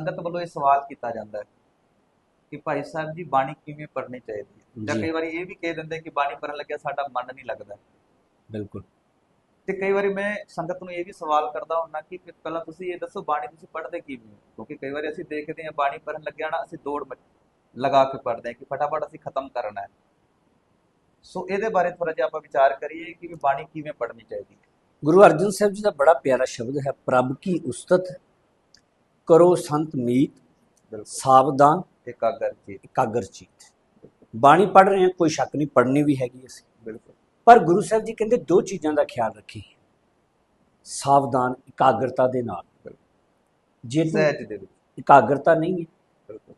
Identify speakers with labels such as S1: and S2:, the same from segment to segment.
S1: ਸੰਗਤ ਵੱਲੋਂ ਇਹ ਸਵਾਲ ਕੀਤਾ ਜਾਂਦਾ ਹੈ ਕਿ ਭਾਈ ਸਾਹਿਬ ਜੀ ਬਾਣੀ ਕਿਵੇਂ ਪੜ੍ਹਨੀ ਚਾਹੀਦੀ ਹੈ? ਜਾਂ। ਕਈ ਵਾਰੀ ਇਹ ਵੀ ਕਹਿ ਦਿੰਦੇ ਕਿ ਬਾਣੀ ਪੜ੍ਹਨ ਲੱਗਿਆ ਸਾਡਾ ਮਨ ਨਹੀਂ ਲੱਗਦਾ।
S2: ਬਿਲਕੁਲ।
S1: ਤੇ ਕਈ ਵਾਰੀ ਮੈਂ ਸੰਗਤ ਨੂੰ ਇਹ ਵੀ ਸਵਾਲ ਕਰਦਾ ਹੁੰਦਾ ਕਿ ਪਹਿਲਾਂ ਤੁਸੀਂ ਇਹ ਦੱਸੋ ਬਾਣੀ ਤੁਸੀਂ ਪੜ੍ਹਦੇ ਕਿਵੇਂ ਕਿਉਂਕਿ ਕਈ ਵਾਰੀ ਅਸੀਂ ਦੇਖਦੇ ਹਾਂ ਬਾਣੀ ਪੜ੍ਹਨ ਲੱਗਿਆ ਨਾ ਅਸੀਂ ਦੌੜ ਲਗਾ ਕੇ ਪੜ੍ਹਦੇ ਹਾਂ ਕਿ ਫਟਾਫਟ ਅਸੀਂ ਖਤਮ ਕਰਨਾ ਹੈ। ਸੋ ਇਹਦੇ ਬਾਰੇ ਥੋੜਾ ਜਿਹਾ ਆਪਾਂ ਵਿਚਾਰ ਕਰੀਏ ਕਿ ਵੀ ਬਾਣੀ ਕਿਵੇਂ ਪੜ੍ਹਨੀ ਚਾਹੀਦੀ ਹੈ।
S2: ਗੁਰੂ ਅਰਜਨ ਸਾਹਿਬ ਜੀ ਦਾ ਬੜਾ ਪਿਆਰਾ ਸ਼ਬਦ ਹੈ ਪ੍ਰਭ ਕੀ ਉਸਤਤ। ਕਰੋ ਸੰਤ ਮੀਤ ਸਾਵਧਾਨ
S1: ਇਕਾਗਰ ਜੀ
S2: ਇਕਾਗਰ ਚੀਤ ਬਾਣੀ ਪੜ ਰਹੇ ਹਾਂ ਕੋਈ ਸ਼ੱਕ ਨਹੀਂ ਪੜ੍ਹਨੀ ਵੀ ਹੈਗੀ ਅਸੀਂ।
S1: ਬਿਲਕੁਲ।
S2: ਪਰ ਗੁਰੂ ਸਾਹਿਬ ਜੀ ਕਹਿੰਦੇ ਦੋ ਚੀਜ਼ਾਂ ਦਾ ਖਿਆਲ ਰੱਖੀ ਸਾਵਧਾਨ ਇਕਾਗਰਤਾ ਦੇ ਨਾਲ। ਜੇ
S1: ਸਹਿਜ ਦੇ ਵਿੱਚ।
S2: ਇਕਾਗਰਤਾ ਨਹੀਂ ਹੈ
S1: ਬਿਲਕੁਲ।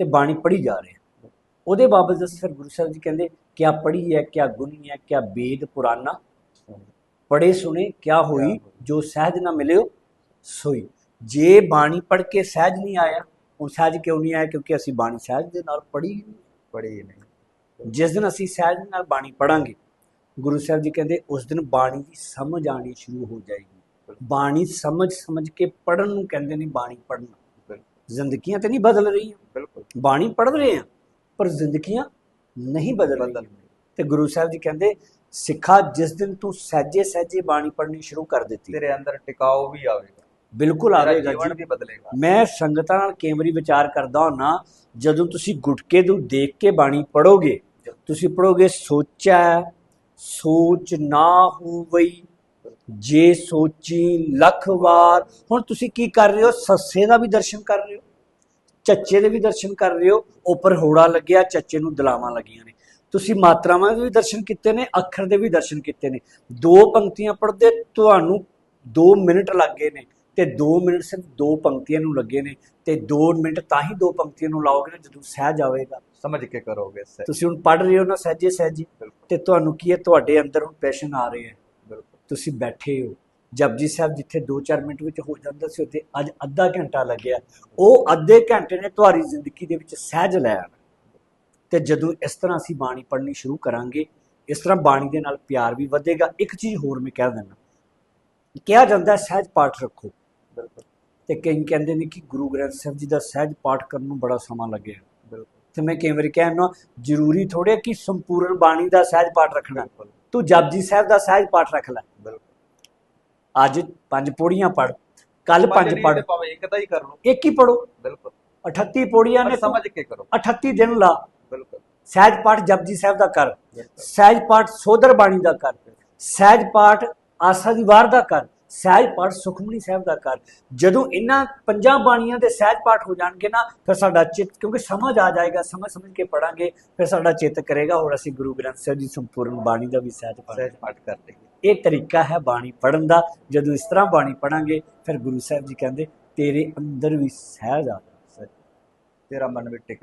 S2: ਤੇ ਬਾਣੀ ਪੜ੍ਹੀ ਜਾ ਰਹੇ ਹਾਂ। ਉਹਦੇ ਬਾਬਤ ਦੱਸ ਫਿਰ ਗੁਰੂ ਸਾਹਿਬ ਜੀ ਕਹਿੰਦੇ ਕਿਆ ਪੜ੍ਹੀ ਹੈ ਕਿਆ ਗੁਣੀ ਹੈ ਕਿਆ ਵੇਦ ਪੁਰਾਨਾ ਪੜੇ ਸੁਣੇ ਕਿਆ ਹੋਈ। ਜੋ ਸਹਿਜ ਨਾ ਮਿਲਿਓ ਸੋਈ। ਜੇ ਬਾਣੀ ਪੜ੍ਹ ਕੇ ਸਹਿਜ ਨਹੀਂ ਆਇਆ ਉਹ ਸਹਿਜ ਕਿਉਂ ਨਹੀਂ ਆਇਆ? ਕਿਉਂਕਿ ਅਸੀਂ ਬਾਣੀ ਸਹਿਜ ਦੇ ਨਾਲ ਪੜ੍ਹੀ ਹੀ ਨਹੀਂ ਜਿਸ ਦਿਨ ਅਸੀਂ ਸਹਿਜ ਨਾਲ ਬਾਣੀ ਪੜਾਂਗੇ ਗੁਰੂ ਸਾਹਿਬ ਜੀ ਕਹਿੰਦੇ ਉਸ ਦਿਨ ਬਾਣੀ ਦੀ ਸਮਝ ਆਣੀ ਸ਼ੁਰੂ ਹੋ ਜਾਏਗੀ। ਬਾਣੀ ਸਮਝ ਸਮਝ ਕੇ ਪੜਨ ਨੂੰ ਕਹਿੰਦੇ ਨੇ ਬਾਣੀ ਪੜਨਾ ਜ਼ਿੰਦਗੀਆਂ ਤੇ ਨਹੀਂ ਬਦਲ ਰਹੀਆਂ।
S1: ਬਿਲਕੁਲ।
S2: ਬਾਣੀ ਪੜ ਰਹੇ ਆ ਪਰ ਜ਼ਿੰਦਗੀਆਂ ਨਹੀਂ ਬਦਲ
S1: ਬਦਲ
S2: ਰਹੀਆਂ। ਤੇ ਗੁਰੂ ਸਾਹਿਬ ਜੀ ਕਹਿੰਦੇ ਸਿੱਖਾ ਜਿਸ ਦਿਨ ਤੂੰ ਸਹਿਜੇ ਸਹਿਜੇ ਬਾਣੀ ਪੜਨੀ ਸ਼ੁਰੂ ਕਰ ਦਿੱਤੀ।
S1: ਤੇਰੇ ਅੰਦਰ ਟਿਕਾਓ ਵੀ ਆਵੇਗਾ।
S2: ਬਿਲਕੁਲ ਆਵੇਗਾ ਜੀ। ਮੈਂ ਸੰਗਤਾਂ ਨਾਲ ਕਈ ਵਾਰੀ ਵਿਚਾਰ ਕਰਦਾ ਹੁੰਨਾ ਜਦੋਂ ਤੁਸੀਂ ਗੁਟਕੇ ਨੂੰ ਦੇਖ ਕੇ ਬਾਣੀ ਪੜੋਗੇ ਤੁਸੀਂ ਪੜੋਗੇ ਸੋਚੈ ਸੋਚ ਨਾ ਹੋਵਈ ਜੇ ਸੋਚੀ ਲੱਖ ਵਾਰ। ਹੁਣ ਤੁਸੀਂ ਕੀ ਕਰ ਰਹੇ ਹੋ? ਸੱਸੇ ਦਾ ਵੀ ਦਰਸ਼ਨ ਕਰ ਰਹੇ ਹੋ ਚੱਚੇ ਦੇ ਵੀ ਦਰਸ਼ਨ ਕਰ ਰਹੇ ਹੋ ਉੱਪਰ ਹੋੜਾ ਲੱਗਿਆ ਚੱਚੇ ਨੂੰ ਦਲਾਵਾਂ ਲੱਗੀਆਂ ਨੇ। ਤੁਸੀਂ ਮਾਤਰਾਵਾਂ ਦੇ ਵੀ ਦਰਸ਼ਨ ਕੀਤੇ ਨੇ ਅੱਖਰ ਦੇ ਵੀ ਦਰਸ਼ਨ ਕੀਤੇ ਨੇ। ਦੋ ਪੰਕਤੀਆਂ ਪੜ੍ਹਦੇ ਤੁਹਾਨੂੰ 2 ਮਿੰਟ ਲੱਗ ਗਏ ਨੇ। ਤੇ 2 ਮਿੰਟ ਸਿਰਫ ਦੋ ਪੰਕਤੀਆਂ ਨੂੰ ਲੱਗੇ ਨੇ ਤੇ 2 ਮਿੰਟ ਤਾਂ ਹੀ ਦੋ ਪੰਕਤੀਆਂ ਨੂੰ ਲਾਓਗੇ ਨਾ ਜਦੋਂ ਸਹਿਜ ਆਵੇਗਾ।
S1: ਸਮਝ ਕੇ ਕਰੋਗੇ ਸਹਿ
S2: ਤੁਸੀਂ ਹੁਣ ਪੜ੍ਹ ਰਹੇ ਹੋ ਨਾ ਸਹਿਜੇ ਸਹਿਜੇ ਤੇ ਤੁਹਾਨੂੰ ਕੀ ਹੈ? ਤੁਹਾਡੇ ਅੰਦਰ ਹੁਣ ਪੈਸ਼ਨ ਆ ਰਹੇ ਹੈ। ਤੁਸੀਂ ਬੈਠੇ ਹੋ। ਜਪਜੀ ਸਾਹਿਬ ਜਿੱਥੇ 2-4 ਮਿੰਟ ਵਿੱਚ ਹੋ ਜਾਂਦਾ ਸੀ ਉੱਥੇ ਅੱਜ ਅੱਧਾ ਘੰਟਾ ਲੱਗਿਆ। ਉਹ ਅੱਧੇ ਘੰਟੇ ਨੇ ਤੁਹਾਡੀ ਜ਼ਿੰਦਗੀ ਦੇ ਵਿੱਚ ਸਹਿਜ ਲੈ ਆਉਣਾ ਤੇ ਜਦੋਂ ਇਸ ਤਰ੍ਹਾਂ ਅਸੀਂ ਬਾਣੀ ਪੜ੍ਹਨੀ ਸ਼ੁਰੂ ਕਰਾਂਗੇ ਇਸ ਤਰ੍ਹਾਂ ਬਾਣੀ ਦੇ ਨਾਲ ਪਿਆਰ ਵੀ ਵਧੇਗਾ। ਇੱਕ ਚੀਜ਼ ਹੋਰ ਮੈਂ ਕਹਿ ਦਿੰਦਾ। ਕਿਹਾ ਜਾਂਦਾ ਸਹਿਜ ਪਾਠ ਰੱਖੋ।
S1: ਬਿਲਕੁਲ।
S2: ਤੇ ਕਈ ਕਹਿੰਦੇ ਨੇ ਕਿ ਗੁਰੂ ਗ੍ਰੰਥ ਸਾਹਿਬ ਜੀ ਦਾ ਸਹਿਜ ਪਾਠ ਕਰਨ ਨੂੰ ਬੜਾ ਸਮਾਂ ਲੱਗਿਆ।
S1: ਬਿਲਕੁਲ।
S2: ਤੇ ਮੈਂ ਕਈ ਵਾਰੀ ਕਹਿੰਦਾ ਜ਼ਰੂਰੀ ਥੋੜੇ ਕਿ ਸੰਪੂਰਨ ਬਾਣੀ ਦਾ ਸਹਿਜ ਪਾਠ ਰੱਖਣਾ। ਤੂੰ ਜਪਜੀ ਸਾਹਿਬ ਦਾ ਸਹਿਜ ਪਾਠ ਰੱਖ ਲੈ।
S1: ਬਿਲਕੁਲ।
S2: ਅੱਜ ਪੰਜ ਪੌੜੀਆਂ ਪੜ ਕੱਲ ਪੰਜ ਪੜ
S1: ਤੇ ਇੱਕ ਦਾ ਹੀ ਕਰ ਲਓ।
S2: ਇੱਕ ਹੀ ਪੜੋ
S1: ਬਿਲਕੁਲ।
S2: 38 ਪੌੜੀਆਂ ਨੇ
S1: ਸਮਝ ਕੇ ਕਰੋ।
S2: 38 ਦਿਨ ਲਾ।
S1: ਬਿਲਕੁਲ।
S2: ਸਹਿਜ ਪਾਠ ਜਪਜੀ ਸਾਹਿਬ ਦਾ ਕਰ। ਸਹਿਜ ਪਾਠ ਸੋਦਰ ਬਾਣੀ ਦਾ ਕਰ। ਸਹਿਜ ਪਾਠ ਆਸਾ ਦੀ ਵਾਰ ਦਾ ਕਰ। ਸਹਿਜ ਪਾਠ ਸੁਖਮਨੀ ਸਾਹਿਬ ਦਾ ਕਰ। ਜਦੋਂ ਇਹਨਾਂ ਪੰਜਾਂ ਬਾਣੀਆਂ ਦੇ ਸਹਿਜ ਪਾਠ ਹੋ ਜਾਣਗੇ ਨਾ ਫਿਰ ਸਾਡਾ ਚਿੱਤ ਕਿਉਂਕਿ ਸਮਝ ਆ ਜਾਏਗਾ ਸਮਝ ਸਮਝ ਕੇ ਪੜਾਂਗੇ ਫਿਰ ਸਾਡਾ ਚਿੱਤ ਕਰੇਗਾ। ਹੋਰ ਅਸੀਂ ਗੁਰੂ ਗ੍ਰੰਥ ਸਾਹਿਬ ਜੀ ਸੰਪੂਰਨ ਬਾਣੀ ਦਾ ਵੀ ਸਹਿਜ ਪਾਠ
S1: ਸਹਿਜ ਪਾਠ ਕਰ ਲਈਏ।
S2: ਇਹ ਤਰੀਕਾ ਹੈ ਬਾਣੀ ਪੜਨ ਦਾ। ਜਦੋਂ ਇਸ ਤਰ੍ਹਾਂ ਬਾਣੀ ਪੜਾਂਗੇ ਫਿਰ ਗੁਰੂ ਸਾਹਿਬ ਜੀ ਕਹਿੰਦੇ ਤੇਰੇ ਅੰਦਰ ਵੀ ਸਹਿਜ ਆ
S1: ਤੇਰਾ ਮਨ ਵੀ ਟਿਕ